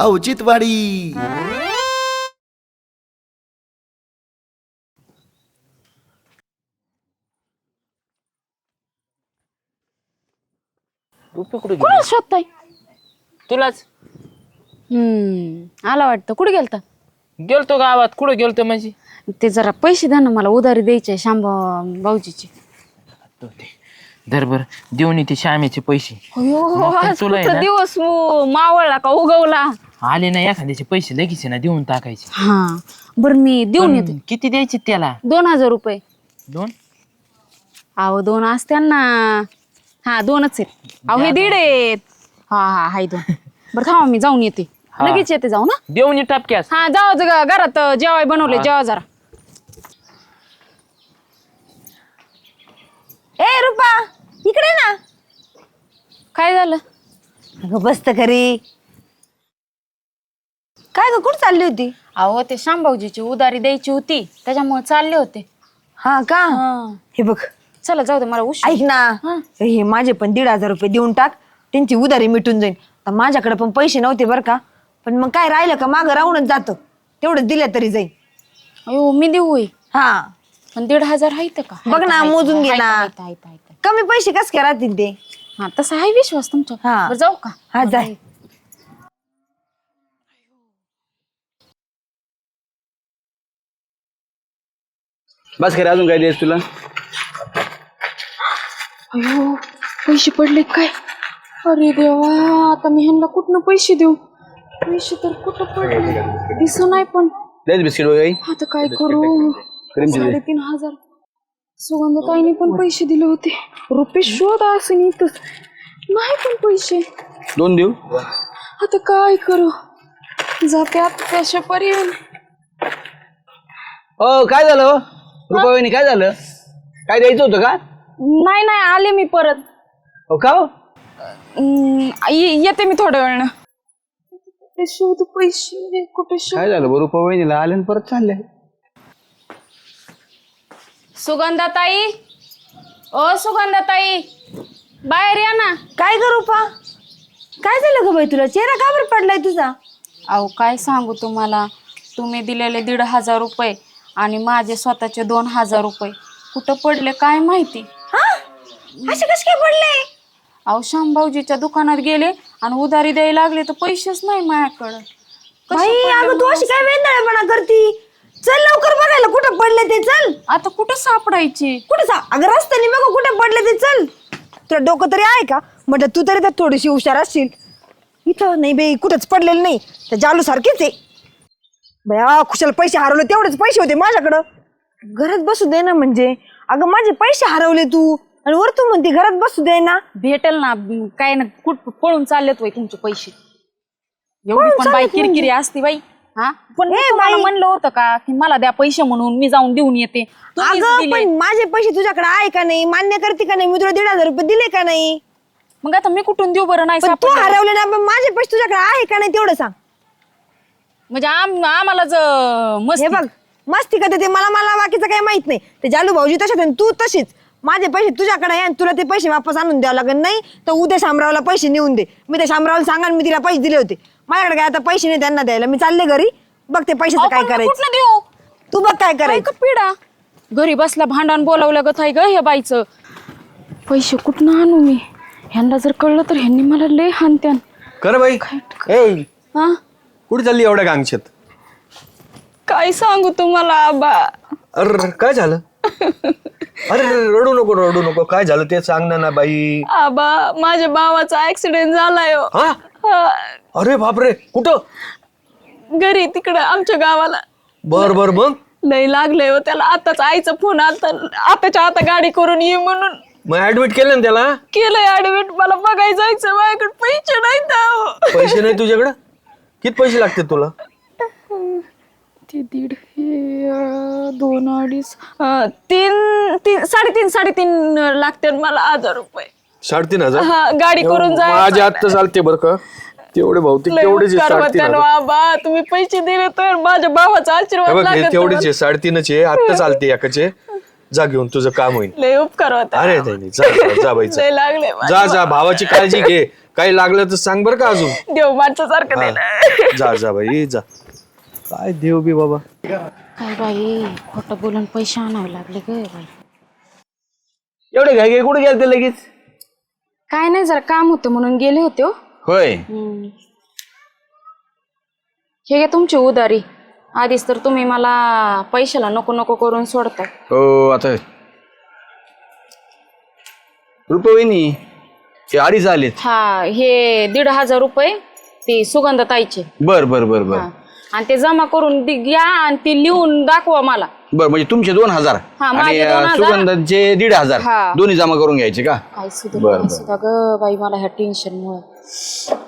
औचित्यवाडी। रुपये कुठे गेले? कोणाला शोधताय? तुलाच? हम्म आला वाटतं. कुठे गेलता? गेलतो गावात. कुठं गेलतो म्हणजे? ते जरा पैसे द्या ना मला उधारी द्यायचे शांबा भाऊजीचे. धर बर देऊन येते श्यामेचे पैसे. अयो मग तर आज तुला आहे कुठं ना? दिवस मो- मावळला का उगवला? आले ना एखाद्याचे पैसे लगेच आहे ना देऊन टाकायचे. हा बर मी देऊन येते. पण किती द्यायचे त्याला? दोन हजार रुपये. दोन? अहो दोन असत्या ना. हा दोनच आहेत. अहो हे दीड आहेत. हा हा हाय दोन. बरं थांबा मी जाऊन येते. हा. लगेच येते जाऊ ना? देऊन ये टपक्यास हा जाऊ जा घरात जेवाय बनवले जेवा जरा. ए रुपा! इकडे ना. काय झालं? अगं बसत खरी काय ग कुठं चालली होती? अहो ते शांभाऊजीची उधारी द्यायची होती त्याच्यामुळे चालले होते. हा का? हा. हे बघ. चला जाऊ दे मला उशीर. ऐक ना. हा. हे माझे पण दीड हजार रुपये देऊन टाक त्यांची उधारी मिटून जाईल आता माझ्याकडे पण पैसे नव्हते बरं का. पण मग काय राहिलं का मागं राहूनच जातं. तेवढंच दिलं तरी जाईल अयो मी देऊ. हा. पण दीड हज़ार का? बघ ना, मोजून घे ना. कमी पैसे कस काय राहतील ते? हा तसा आहे विश्वास तुमचा. हा. बरं जाऊ का? हा जाय बस खरे अजून काय द्यायच तुला? अयो पैसे पडले काय? अरे देवा आता मी ह्यांना कुठनं पैसे देऊ? पैसे तर कुठं पडले? दिस नाही पण. द्यायचं बिस्किट वगैरे? आता काय करू? क्रीमचे दे. साडेतीन हजार. सुगंधताईने पण पैसे दिले होते. रुपये शोध असं इथंच नाही पण पैसे. दोन देऊ? आता काय करू? जाते आता त्याच्या पर्यंत हो काय झालं हो? रुपाबाईनी काय झालं? काय द्यायचं होतं का? नाही नाही आले मी परत. हो का हो? ये- येते मी थोड्या वेळानं. शोध पैसे? कुठे शोध? काय झालं बरं? रुपाबाईनीला आले आणि परत चालले? सुगंधाताई? ओ सुगंधाताई बाहेर या ना. काय ग रुपा? काय झालं ग बाई तुला? चेहरा का बरं पडलाय तुझा? अहो काय सांगू तुम्हाला? तुम्ही दिलेले दीड हजार रुपये आणि माझे स्वतःचे दोन हजार रुपये. कुठं पडले काय माहिती? हा? असे कसे काय पडले? अहो शामभाऊजीच्या दुकानात गेले आणि उधारी द्यायला लागले तर पैसेच नाही माझ्याकडं. कसे बाई पडले अगं तू मग? अशी काय वेंदळेपणा करती? चल लवकर बघायला कुठं पडले ते चल. आता कुठं सापडायचे? कुठं सा अगं रस्त्याने बघ कुठे पडले ते चल. तुला डोकं तरी आहे का? म्हटलं तू तरी त्यात थोडीशी हुशार असशील. इथं नाही बाई कुठंच पडलेलं नाही. त्या जालू सारखेच आहे. बया खुशाल पैसे हरवले तेवढेच पैसे होते माझ्याकडं. घरात बसू दे ना म्हणजे. अगं माझे पैसे हरवले तू. आणि वर तू म्हणते घरात बसू दे ना. भेटेल ना म, काय ना कुठ पळून चाललेत वय तुमचे पैसे. एवढी पण बाई चाललेत म्हणजे? किरकिरी असती बाई. हा? पण मी ए, तुम्हाला बाई. म्हणलं होतं का की मला द्या पैसे म्हणून मी जाऊन देऊन येते. तुम्हीच अगं दिले. पण माझे पैसे तुझ्याकडे आहे का नाही? मान्य करते का नाही? मी तुला दीड हजार रुपये दिले का नाही? मग आता मी कुठून देऊ बरं? नाही पण तू सापडलं. हरवले ना पण माझे पैसे तुझ्याकडे आहे का नाही तेवढं सांग. म्हणजे आम आम्हाला ज- मस्ती. बघ मस्ती करते ते. मला मला बाकीचं काही माहीत नाही. ते जालू भाऊजी तसेच आणि तू तशीच. माझे पैसे तुझ्याकडे आहे आणि तुला ते पैसे वापस आणून द्यावं लागेल. नाही तर उद्या शामरावला पैसे नेऊन दे. मी त्या शामरावला सांगा मी तिला पैसे दिले होते. माझ्याकडे काय आता पैसे नाही त्यांना द्यायला. मी चालले घरी. बघ ते पैशाचं काय करायचं. देऊ? तू बघ काय काय करायचं. का पिढा. घरी बसला भांडण बोलावलं गं थाय ग हे बाईचं. पैसे कुठनं आणू मी? ह्यांना जर कळलं तर ह्यांनी मला लय हानत्यान कर बाई. ए हा? कुठे चालली एवढ्या गांगशेत? काय सांगू तुम्हाला आबा? अरे काय झालं? अरे रडू नको रडू नको. काय झालं ते सांग ना ना बाई. आबा माझ्या भावाचा ऍक्सिडेंट झालाय. हा. हा, अरे बापरे कुठं? घरी तिकडं आमच्या गावाला. बर बर मग? लय लागलंय हो त्याला. आताच आईचा फोन आलता. आताच्या आता गाडी करून ये म्हणून. मग ऍडमिट केलं ना त्याला? केलंय ऍडमिट मला बघायला जायचं माझ्याकडे पैसे नाहीत अहो. पैसे नाही तुझ्याकडं? किती पैसे लागतात तुला? ते दीड हे अं, दोन अडीच अं, तीन तीन साडेतीन साडेतीन लागते मला हजार रुपये. साडेतीन हजार? हा गाडी करून जायचं. माझ्या आत्ता चालते बरं का. तेवढे भावतिक लय तेवढेच आहे उपकार साडेतीन होत्यान हजार. बाबा तुम्ही पैसे दिले तर माझ्या भावाचा हे आशीर्वाद बघ हे लागेल तेवढेच आहे साडेतीनच आहे आत्ता चालते एकाचे. जा घेऊन तुझं काम होईल. लय उपकार होता अरे नाही नाही, जा जा, जा बाई जा. लय लागले जा जा भावाची काळजी घे. काही लागलं तर सांग बरं का अजून. देव माणसासारखं हा. दिलं जा जा बाई जा. काय देव बी बाबा. काय बाई खोटं बोलून पैसे आणावे लागले ग बाई. एवढे घाई घाई कुठे गेले ते लगेच? काय नाही जरा काम होतं म्हणून गेले होते हो. होय. हम्म. हे घ्या तुमची उदारी आधीच तर तुम्ही मला पैशाला नको नको करून सोडताय. हो आता रुपये हे अडीच आलेत. हा हे दीड हजार रुपये ते सुगंधताईचे बर बर बर बर. हा. आणि ते जमा करून दि- घ्या आणि ते लिहून दाखवा मला. बर म्हणजे तुमचे दोन हजार. हा, आणि माझे दोन अं, हजार. सुगंधाचे दीड हजार. हा. दोन्ही जमा करून घ्यायचे का? काय सुद्धा बरं, नाही सुद्धा ग बाई मला ह्या टेन्शन मुळे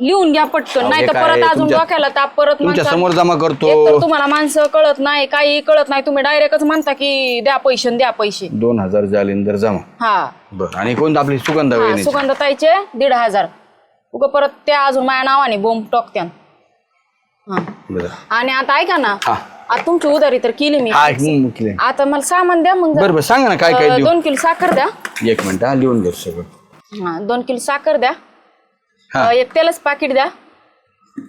लिहून घ्या पटकन अहो, नाही हे तर काय, परत अजून तुमच्या- डोक्याला ताप परत तुमच्यासमोर जमा करतो. तुम्हाला माणसं कळत नाही काही कळत नाही. तुम्ही डायरेक्टच म्हणता की द्या पैसे न द्या पैसे. दोन हजार झाले तर जमा. हा. बर आणि कोणतं आपली सुगंधा हा, वहिनी सुगंधताईचे दीड हजार. उग परत त्या अजून माझ्या नावाने बोंब टोकत्यान. हा. बरं. आणि आता ऐका ना हा. आता तुमची उधारी तर केली मी. हा हम्म. आता मला सामान द्या मग बरं बरं सांगा ना काय काय अं, देऊ? दोन किलो साखर द्या. एक मिनिट हा लिहून घेतो सगळं. हा दोन किलो साखर द्या. हा. अं, एक तेलच पाकिट द्या.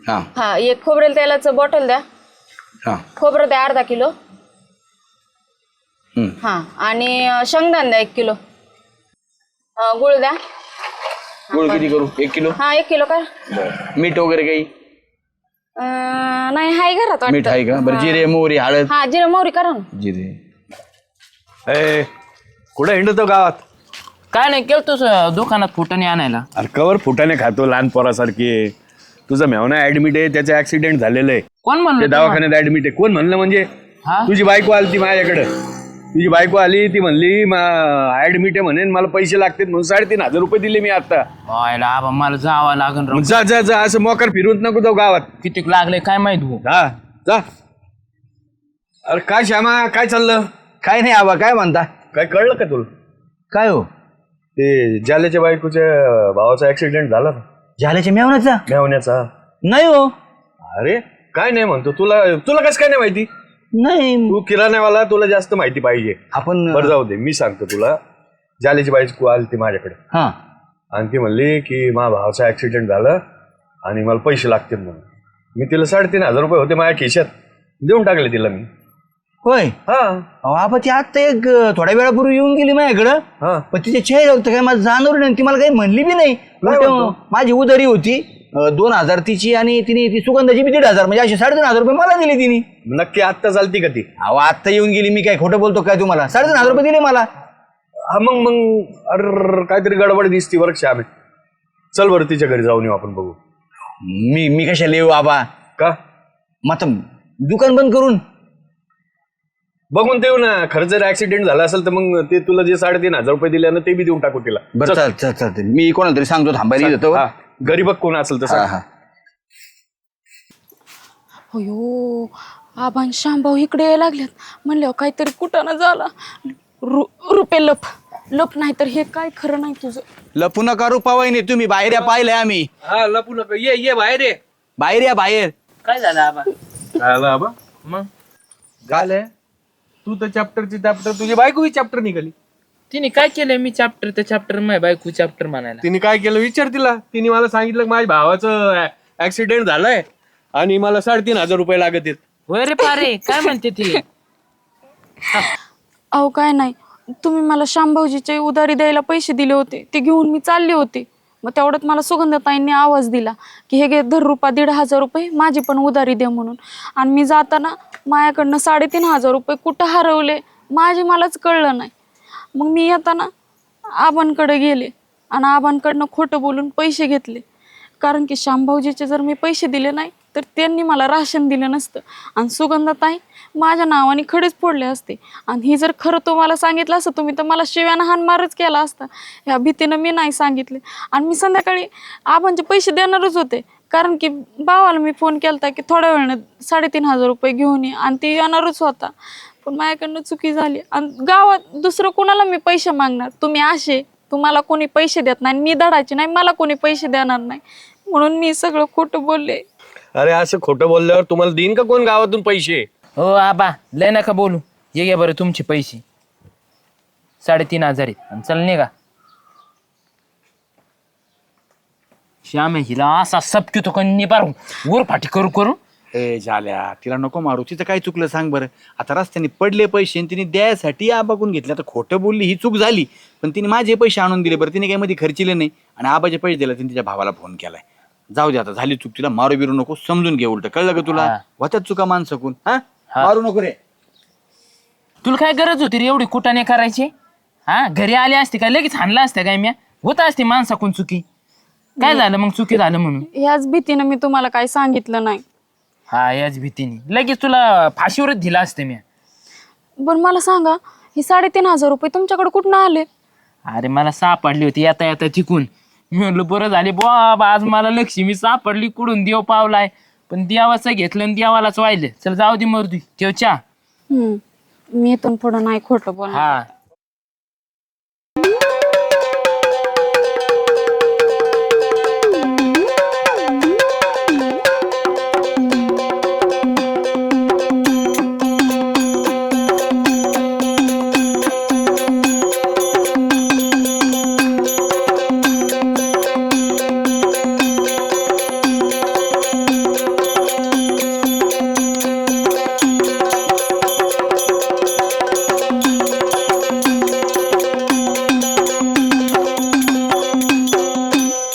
हा. हा एक खोबरेल तेलाचं बॉटल द्या. हा. खोबरं द्या अर्धा किलो. हम्म. हा आणि अं, शेंगदाणे द्या एक किलो. अं, गुळ द्या. गुळ किती करू? एक किलो? हा एक किलो का मीठ वगैरे काही? अं, नाही हाय घरात मीठ आहे का? बरं जिरे मोहरी हळद. हा जिरं मोहरी करा ना. जिरे. ए कुठं हिंडतो गावात? काय नाही केलं तू दुकानात फुटाने आणायला. अरे कवर फुटाने खातो लहान पोरासारखी. तुझं मेवना ऍडमिट आहे त्याचं ऍक्सिडेंट झालेलं आहे. कोण ते म्हणलं दवाखान्यात ऍडमिट आहे. कोण म्हणलं म्हणजे? हा? तुझी बायको आली ती माझ्याकडे. तुझी बायको आली ती म्हणली ऍडमिट आहे म्हणेन मला पैसे लागतात म्हणून साडेतीन हजार रुपये दिले मी आता. व्हायला आबा मला जावं लागन राव मग जा जा जा असं मोकर फिरवत नको जाऊ गावात. किती लागले काय माहीत भाऊ जा जा. अरे काय श्यामा काय चाललं? काय नाही आबा काय म्हणता? काय कळलं का तुला? काय हो? ते जाल्याच्या बायकोच्या भावाचा ऍक्सिडेंट झाला ना. झाल्याच्या मेवण्याचा? मेवण्याचा. नाही हो. अरे काय नाही म्हणतो तुला तुला कसं काय नाही माहिती? नाही. तू किराण्यावाला तुला जास्त माहिती पाहिजे. आपण बरं जाऊ दे मी सांगतो तुला. जाल्याची बायको आली ती माझ्याकडे. हा. आणि ती म्हणली की माझ्या भावाचा ऍक्सिडेंट झालं आणि मला पैसे लागतील म्हणून. मी तिला साडेतीन हजार रुपये होते माझ्या खिशात. देऊन टाकले तिला मी. होय? हा. अहो आबा ती आता एक अं, थोड्या वेळापूर्वी येऊन गेली माझ्याकडं. हा. पण तिच्या चेहरा होतं काय मला जाणवलं नाही ती मला काही म्हणली बी नाही. उलटं म्हणतो? माझी उधारी होती. अं, दोन हजार तिची आणि तिने ती सुगंधाची बी दीड हजार म्हणजे असे साडेतीन हजार रुपये मला दिले तिने. नक्की आत्ता चालती का ती? अहो आत्ता येऊन गेली मी काय खोटं बोलतो काय तुम्हाला? साडेतीन हजार रुपये दिले मला. हा मग मग अर काहीतरी गडबड दिसती बरं श्यामे. चल बरं तिच्या घरी जाऊन येऊ आपण बघू. मी मी कशाला येऊ आबा? का? मग आता दुकान बंद करून बघून येऊ ना. खरं जर ऍक्सिडेंट झाला असेल तर मग ते तुला जे साडेतीन हजार रुपये दिले ना ते बी देऊन टाकू तिला. बरं चल. चाल चाल चालते मी कोणाला तरी सांगतो थांबायला येतो. हा, बघ कोण असेल तर हा. हा. अयो आबान शांभाऊ इकडे यायला लागल्यात म्हणल्यावर काहीतरी कुटाणा झाला. रु रुपे लप. लप नाही तर हे काय खरं नाही तुझं? लपू नका रुपावाई नाही तुम्ही बाहेर या पाहिलंय आम्ही. हा लपू नका. ये ये बाहेर ये. बाहेर या बाहेर. काय झालं आबा? झालं आबा. मग? झालंय तू तर चॅप्टरची चॅप्टर तुझी बायको ही चॅप्टर निघाली. तिने काय केलंय? मी चॅप्टर ते चॅप्टर माय बायको चॅप्टर म्हणायला. तिने काय केलं? विचार तिला. तिने मला सांगितलं की माझ्या भावाचं ऍक्सिडेंट झालंय आणि मला साडेतीन हजार रुपये लागत आहेत. होय रे पारे काय म्हणते ती? अहो काय नाही. तुम्ही मला शांभाऊजीचे उधारी द्यायला पैसे दिले होते. ते घेऊन मी चालले होते. मग तेवढ्यात मला सुगंधताईंनी आवाज दिला की हे घे धर रुपा दीड हजार रुपये माझी पण उधारी दे म्हणून. आणि मी जाताना माझ्याकडनं साडेतीन हजार रुपये कुठं हरवले माझे मलाच कळलं नाही. मग मी येताना आबांकडे गेले आणि आबांकडनं खोटं बोलून पैसे घेतले. कारण की श्यामभाऊजीचे जर मी पैसे दिले नाही तर त्यांनी मला राशन दिलं नसतं. आणि सुगंधाताई माझ्या नावाने खडेच फोडले असते. आणि ही जर खरं तुम्हाला सांगितलं असतं तुम्ही तर मला शिव्यानं हानमारच केला असता. ह्या भीतीनं मी नाही सांगितले. आणि मी संध्याकाळी आबांचे पैसे देणारच होते. कारण की भावाला मी फोन केला की थोड्या वेळानं साडेतीन हजार रुपये घेऊन ये. आणि ती येणारच होता. पण माझ्याकडनं चुकी झाली. आणि गावात दुसरं कोणाला मी पैसे मागणार? तुम्ही असे. तुम्हाला कोणी पैसे देत नाही. मी धडायचे नाही. मला कोणी पैसे देणार नाही. म्हणून मी सगळं खोटं बोलले. अरे असं खोटं बोलल्यावर तुम्हाला देईन का कोण गावातून पैसे? हो आबा लय नका बोलू. ये घ्या बरं तुमचे पैसे. साडेतीन हजार आहेत. आणि चल निघा. श्याम हिला असा सबकी तो कन्नी पार वर फाटी करू करू. ए झाल्या. तिला नको मारू. तिचं काय चुकलं सांग बरं. आता रस्त्याने पडले पैसे आणि तिने द्यायसाठी आबाकून घेतले? आता खोटं बोलली ही चूक झाली. पण तिने माझे पैसे आणून दिले बरं. तिने काही मध्ये खर्चिले नाही. आणि आबाचे पैसे दिले तिने तिच्या भावाला फोन केलाय. जाऊ दे आता झाली चूक तिला मारू बिरू नको समजून घे उलट. कळलं का तुला? हा. होत्यात चुका माणसाकून हा? हा. मारू नको रे. तुला काय गरज होती रे एवढी कुटाने करायची? हा? घरी आले असते काय लगेच हाणला असते काय म्या? होत असते माणसाकून चुकी. काय झालं मग चुकी झालं म्हणून? ह्याच भीतीनं मी तुम्हाला काही सांगितलं नाही. हा याच भीतीने. लगेच तुला फाशीवरच दिला असते मी बरं मला सांगा हे साडेतीन हजार रुपये तुमच्याकडे कुठनं आले? अरे मला सापडली होती. येता येता तिकून. मी म्हणलं बरं झाले बाबा आज मला लक्ष्मी सापडली कुठून देव पावलाय? पण देवाचं घेतलं आणि देवालाच वाहिलं. चल जाऊ दे मर्दी ठेव चा हम्म. मी इथून पुढं नाही खोटं बोलणार. हा.